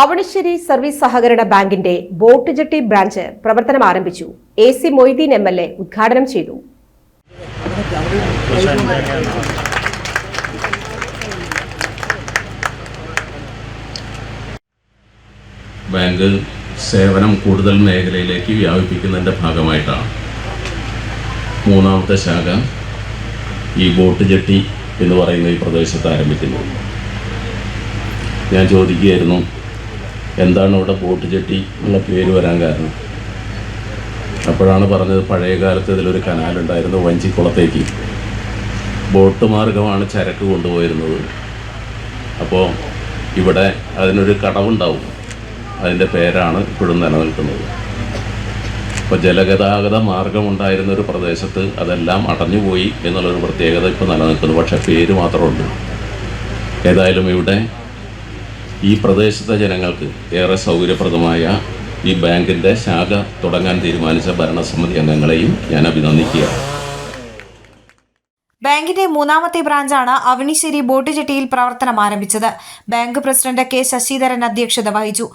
Avanissery service സഹകരണ ബാങ്കിന്റെ boat jetty branch പ്രവർത്തനം ആരംഭിച്ചു. A C Moideen M L A ഉദ്ഘാടനം ചെയ്തു. ബാങ്ക് സേവനം കൂടുതൽ മേഖലയിലേക്ക് വ്യാപിപ്പിക്കുന്നതിന്റെ ഭാഗമായിട്ടാണ്. മൂന്നാമത്തെ ശാഖ ഈ ബോട്ട് ജെട്ടി എന്ന് പറയുന്ന ഈ പ്രദേശത്ത് ആരംഭിക്കുന്നു ഞാൻ ചോദിക്കുകയായിരുന്നു എന്താണ് ഇവിടെ ബോട്ട് ജെട്ടി എന്ന പേര് വരാൻ കാരണം. അപ്പോഴാണ് പറഞ്ഞത് പഴയ കാലത്ത് ഇതിലൊരു കനാലുണ്ടായിരുന്നു വഞ്ചിക്കുളത്തേക്ക്. ബോട്ട് മാർഗമാണ് ചരക്ക് കൊണ്ടുപോയിരുന്നത്. അപ്പോൾ ഇവിടെ അതിനൊരു കടവുണ്ടാവും. അതിന്റെ പേരാണ് ഇപ്പോഴും നിലനിൽക്കുന്നത്. ഇപ്പോൾ ജലഗതാഗത മാർഗമുണ്ടായിരുന്ന ഒരു പ്രദേശത്ത് അതെല്ലാം അടഞ്ഞുപോയി എന്നുള്ളൊരു പ്രത്യേകത ഇപ്പോൾ നിലനിൽക്കുന്നു. പക്ഷേ പേര് മാത്രമുണ്ട്. ഏതായാലും ഇവിടെ ഈ പ്രദേശത്തെ ജനങ്ങൾക്ക് ഏറെ സൗകര്യപ്രദമായ ഈ ബാങ്കിന്റെ ശാഖ തുടങ്ങാൻ തീരുമാനിച്ച ഭരണസമിതി അംഗങ്ങളെയും ഞാൻ അഭിനന്ദിക്കുകയാണ്. ബാങ്കിന്റെ മൂന്നാമത്തെ ബ്രാഞ്ചാണ് അവനിശ്ശേരി ബോട്ട് ജെട്ടിയിൽ പ്രവർത്തനം ആരംഭിച്ചത്. ബാങ്ക് പ്രസിഡന്റ് കെ ശശിധരൻ അധ്യക്ഷത വഹിച്ചു.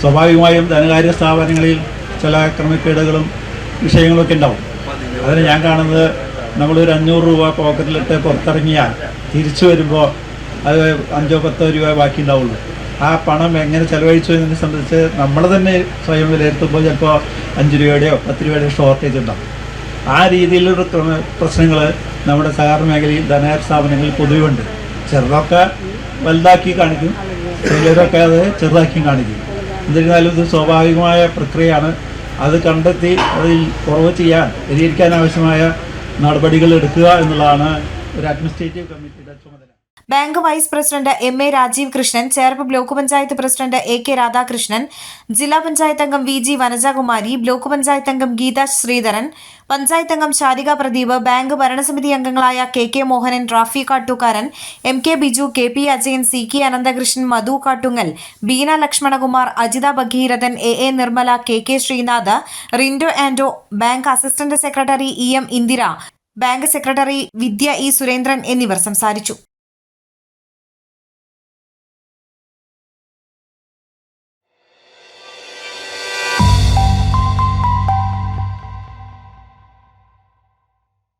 സ്വാഭാവികമായും ധനകാര്യ സ്ഥാപനങ്ങളിൽ ചില ക്രമക്കേടുകളും വിഷയങ്ങളൊക്കെ ഉണ്ടാവും. അതിന് ഞാൻ കാണുന്നത് നമ്മളൊരു അഞ്ഞൂറ് രൂപ പോക്കറ്റിലിട്ട് പുറത്തിറങ്ങിയാൽ തിരിച്ചു വരുമ്പോൾ അത് അഞ്ചോ പത്തോ രൂപ ബാക്കി ഉണ്ടാവുള്ളൂ ആ പണം എങ്ങനെ ചെലവഴിച്ചു എന്നതിനെ സംബന്ധിച്ച് നമ്മൾ തന്നെ സ്വയം വിലയിരുത്തുമ്പോൾ ചിലപ്പോൾ അഞ്ച് രൂപയുടെയോ പത്ത് രൂപയുടെയോ ഷോർട്ടേജ് ഉണ്ടാവും. ആ രീതിയിലുള്ള പ്രശ്നങ്ങൾ നമ്മുടെ സഹകരണ മേഖലയിൽ ധനകാര്യ സ്ഥാപനങ്ങളിൽ പൊതുവെയുണ്ട്. ചെറുതൊക്കെ വലുതാക്കി കാണിക്കും ചിലരൊക്കെ അത് ചെറുതാക്കിയും കാണിക്കും. എന്നിരുന്നാലും ഇത് സ്വാഭാവികമായ പ്രക്രിയയാണ്. അത് കണ്ടെത്തി അതിൽ കുറവ് ചെയ്യാൻ പരിഹരിക്കാൻ ആവശ്യമായ നടപടികൾ എടുക്കുക എന്നുള്ളതാണ് ഒരു അഡ്മിനിസ്ട്രേറ്റീവ് കമ്മിറ്റിയുടെ ചുമതല. Bank vice president M A Rajeev Krishnan Cherpu block panchayat president A K Radhakrishnan ജില്ലാ പഞ്ചായത്ത് അംഗം V G Vanajakumari block panchayat അംഗം ഗീത ശ്രീധരൻ പഞ്ചായത്ത് അംഗം ശാരിക പ്രദീപ് ബാങ്ക് ഭരണസമിതി അംഗങ്ങളായ K K Mohanan Rafi Kattookkaran M K Biju K P Ajayan C K Ananthakrishnan Madhu Kattungal Beena Lakshmanakumar Ajitha Bhagirathan A A Nirmala K K Sreenath Rindo Ando bank assistant secretary E M Indira bank secretary Vidya E Surendran എന്നിവർ സംസാരിച്ചു.